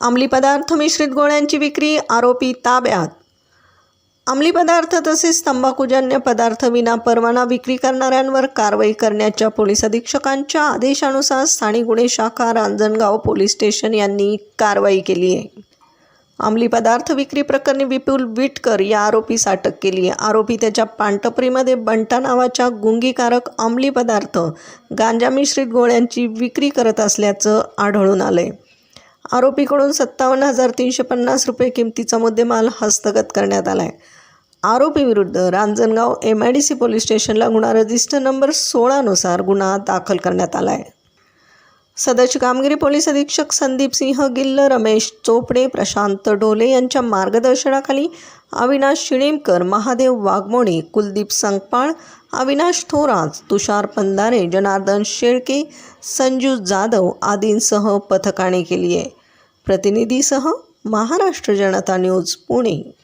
अंमली पदार्थ मिश्रित गोळ्यांची विक्री आरोपी ताब्यात. अंमली पदार्थ तसेच तंबाखूजन्य पदार्थ विना परवाना विक्री करणाऱ्यांवर कारवाई करण्याच्या पोलीस अधीक्षकांच्या आदेशानुसार स्थानिक गुन्हे शाखा रांजणगाव पोलीस स्टेशन यांनी कारवाई केली आहे. अंमली पदार्थ विक्री प्रकरणी विपुल विटकर या आरोपीस अटक केली आहे. आरोपी त्याच्या पानटपरीमध्ये बंटा नावाच्या गुंगीकारक अंमली पदार्थ गांजा मिश्रित गोळ्यांची विक्री करत असल्याचं आढळून आलं आहे आरोपीकडून सत्तावन्न हजार तीनशे पन्नास रुपये किमतीचा मुद्देमाल हस्तगत करण्यात आला आहे आरोपीविरुद्ध Ranjangaon M I D C police स्टेशनला गुन्हा रजिस्टर नंबर सोळानुसार गुन्हा दाखल करण्यात आला आहे सदरची कामगिरी पोलीस अधीक्षक संदीप सिंह गिल्ल रमेश चोपडे प्रशांत डोले यांच्या मार्गदर्शनाखाली अविनाश शिणेमकर महादेव वाघमोडे कुलदीप संगपाळ अविनाश थोरात तुषार पंधारे जनार्दन शेळके संजू जाधव आदींसह पथकाने केली आहे. प्रतिनिधीसह महाराष्ट्र जनता न्यूज पुणे.